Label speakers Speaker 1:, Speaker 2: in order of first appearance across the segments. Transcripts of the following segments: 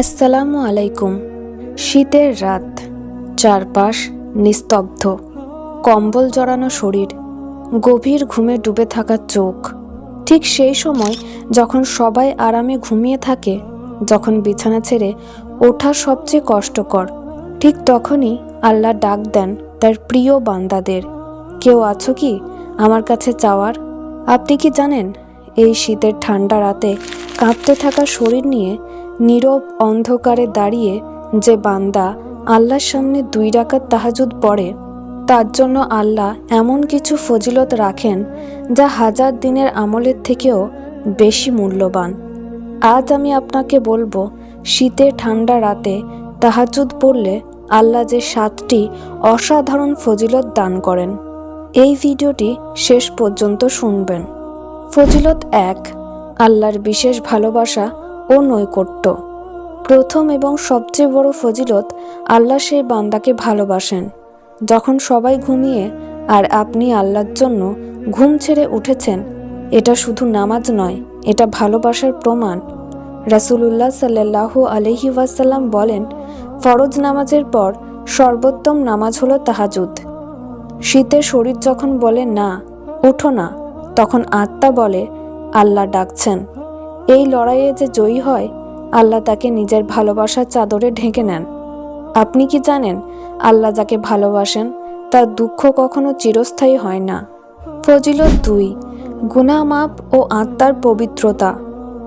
Speaker 1: আসসালামু আলাইকুম। শীতের রাত। চারপাশ নিস্তব্ধ। কম্বল জড়ানো শরীর। গভীর ঘুমে ডুবে থাকা চোখ। ঠিক সেই সময় যখন সবাই আরামে ঘুমিয়ে থাকে, যখন বিছানা ছেড়ে ওঠা সবচেয়ে কষ্টকর, ঠিক তখনই আল্লাহ ডাক দেন তার প্রিয় বান্দাদের। কেউ আছো কি আমার কাছে চাওয়ার? আপনি কি জানেন, এই শীতের ঠান্ডা রাতে কাঁপতে থাকা শরীর নিয়ে নীরব অন্ধকারে দাঁড়িয়ে যে বান্দা আল্লাহর সামনে দুই রাকাত তাহাজুদ পড়ে, তার জন্য আল্লাহ এমন কিছু ফজিলত রাখেন যা হাজার দিনের আমলের থেকেও বেশি মূল্যবান। আজ আমি আপনাকে বলব শীতে ঠান্ডা রাতে তাহাজুদ পড়লে আল্লাহ যে সাতটি অসাধারণ ফজিলত দান করেন। এই ভিডিওটি শেষ পর্যন্ত শুনবেন। ফজিলত এক, আল্লাহর বিশেষ ভালোবাসা ও নৈকট্য। প্রথম এবং সবচেয়ে বড় ফজিলত আল্লাহ সেই বান্দাকে ভালোবাসেন। যখন সবাই ঘুমিয়ে আর আপনি আল্লাহর জন্য ঘুম ছেড়ে উঠেছেন, এটা শুধু নামাজ নয়, এটা ভালোবাসার প্রমাণ। রাসূলুল্লাহ সাল্লাল্লাহু আলহি ওয়াসাল্লাম বলেন, ফরজ নামাজের পর সর্বোত্তম নামাজ হলো তাহাজুদ। শীতে শরীর যখন বলে, না, উঠো না, তখন আত্মা বলে, আল্লাহ ডাকছেন। এই লড়াইয়ে যে জয়ী হয়, আল্লাহ তাকে নিজের ভালোবাসার চাদরে ঢেকে নেন। আপনি কি জানেন, আল্লাহ যাকে ভালোবাসেন, তার দুঃখ কখনো চিরস্থায়ী হয় না। ফজিলত দুই, গুনাহ মাপ ও আত্মার পবিত্রতা।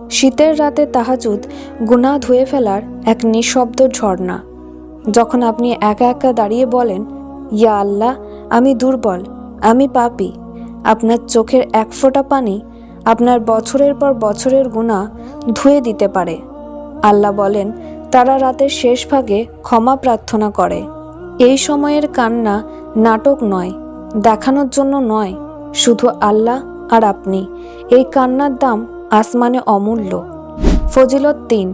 Speaker 1: শীতের রাতে তাহাজুদ গুনাহ ধুয়ে ফেলার এক নিঃশব্দ ঝর্ণা। যখন আপনি একা একা দাঁড়িয়ে বলেন, ইয়া আল্লাহ, আমি দুর্বল, আমি পাপি আপনার চোখের এক ফোঁটা পানি আপনার বছরের পর বছরের গুণা ধুয়ে দিতে পারে। আল্লাহ বলেন, তারা রাতের শেষ ভাগে ক্ষমা প্রার্থনা করে। এই সময়ের কান্না নাটক নয়, দেখানোর জন্য নয়, শুধু আল্লাহ আর আপনি। এই কান্নার দাম আসমানে অমূল্য। ফজিলত তিন,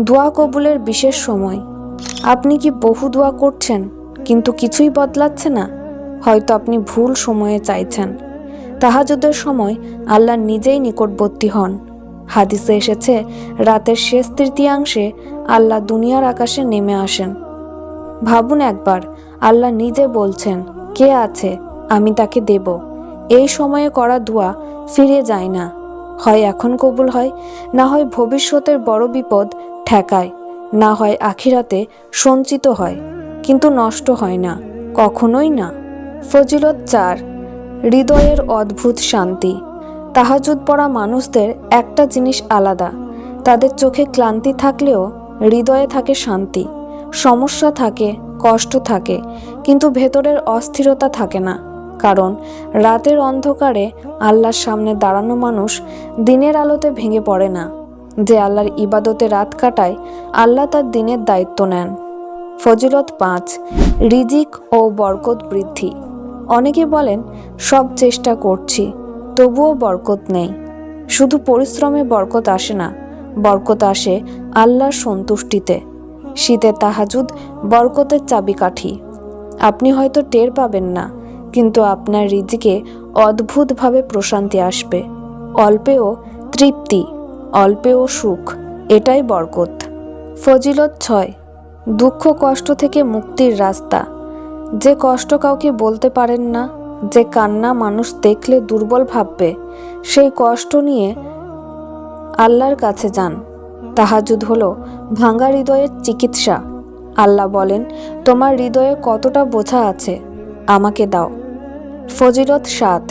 Speaker 1: দোয়া কবুলের বিশেষ সময়। আপনি কি বহু দোয়া করছেন, কিন্তু কিছুই বদলাচ্ছে না? হয়তো আপনি ভুল সময়ে চাইছেন। তাহাজুদের সময় আল্লাহ নিজেই নিকটবর্তী হন। হাদিসে এসেছে, রাতের শেষ তৃতীয়াংশে আল্লাহ দুনিয়ার আকাশে নেমে আসেন। ভাবুন একবার, আল্লাহ নিজে বলছেন, কে আছে? আমি তাকে দেব। এই সময়ে করা দোয়া ফিরে যায় না। হয় এখন কবুল হয়, না হয় ভবিষ্যতের বড় বিপদ ঠেকায়, না হয় আখিরাতে সঞ্চিত হয়, কিন্তু নষ্ট হয় না, কখনোই না। ফজিলত চার হৃদয়ের অদ্ভুত শান্তি। তাহাজুদ পড়া মানুষদের একটা জিনিস আলাদা। তাদের চোখে ক্লান্তি থাকলেও হৃদয়ে থাকে শান্তি। সমস্যা থাকে, কষ্ট থাকে, কিন্তু ভেতরের অস্থিরতা থাকে না। কারণ রাতের অন্ধকারে আল্লাহর সামনে দাঁড়ানো মানুষ দিনের আলোতে ভেঙে পড়ে না। যে আল্লাহর ইবাদতে রাত কাটায়, আল্লাহ তার দিনের দায়িত্ব নেন। ফজিলত পাঁচ, রিজিক ও বরকত বৃদ্ধি। অনেকে বলেন, সব চেষ্টা করছি, তবুও বরকত নেই। শুধু পরিশ্রমে বরকত আসে না, বরকত আসে আল্লাহর সন্তুষ্টিতে। শীতে তাহাজুদ বরকতের চাবিকাঠি। আপনি হয়তো টের পাবেন না, কিন্তু আপনার রিজিকে অদ্ভুতভাবে প্রশান্তি আসবে। অল্পেও তৃপ্তি, অল্পেও সুখ, এটাই বরকত। ফজিলত ছয়, দুঃখ কষ্ট থেকে মুক্তির রাস্তা। যে কষ্ট কাউকে বলতে পারেন না, যে কান্না মানুষ দেখলে দুর্বল ভাববে, সেই কষ্ট নিয়ে আল্লাহর কাছে যান। তাহাজুদ হল ভাঙ্গা হৃদয়ের চিকিৎসা। আল্লাহ বলেন, তোমার হৃদয়ে কতটা বোঝা আছে, আমাকে দাও। ফজিলত সাত।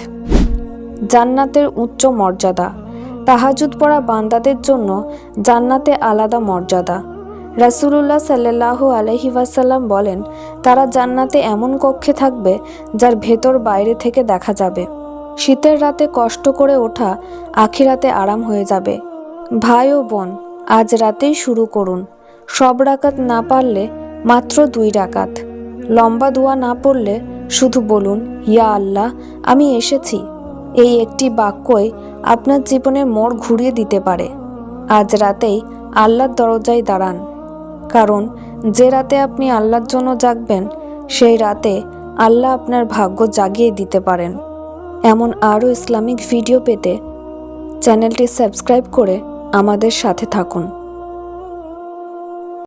Speaker 1: জান্নাতের উচ্চ মর্যাদা। তাহাজুদ পড়া বান্দাদের জন্য জান্নাতে আলাদা মর্যাদা। রাসূলুল্লাহ সাল্লাহ আলহি ওয়াসাল্লাম বলেন, তারা জান্নাতে এমন কক্ষে থাকবে যার ভেতর বাইরে থেকে দেখা যাবে। শীতের রাতে কষ্ট করে ওঠা আখিরাতে আরাম হয়ে যাবে। ভাই ও বোন, আজ রাতেই শুরু করুন। সব রাকাত না পারলে মাত্র দুই রাকাত লম্বা দোয়া না পড়লে শুধু বলুন, ইয়া আল্লাহ, আমি এসেছি। এই একটি বাক্যই আপনার জীবনের মোড় ঘুরিয়ে দিতে পারে। আজ রাতেই আল্লাহর দরজায় দাঁড়ান। কারণ যে রাতে আপনি আল্লাহর জন্য জাগবেন, সেই রাতে আল্লাহ আপনার ভাগ্য জাগিয়ে দিতে পারেন। এমন আরও ইসলামিক ভিডিও পেতে চ্যানেলটি সাবস্ক্রাইব করে আমাদের সাথে থাকুন।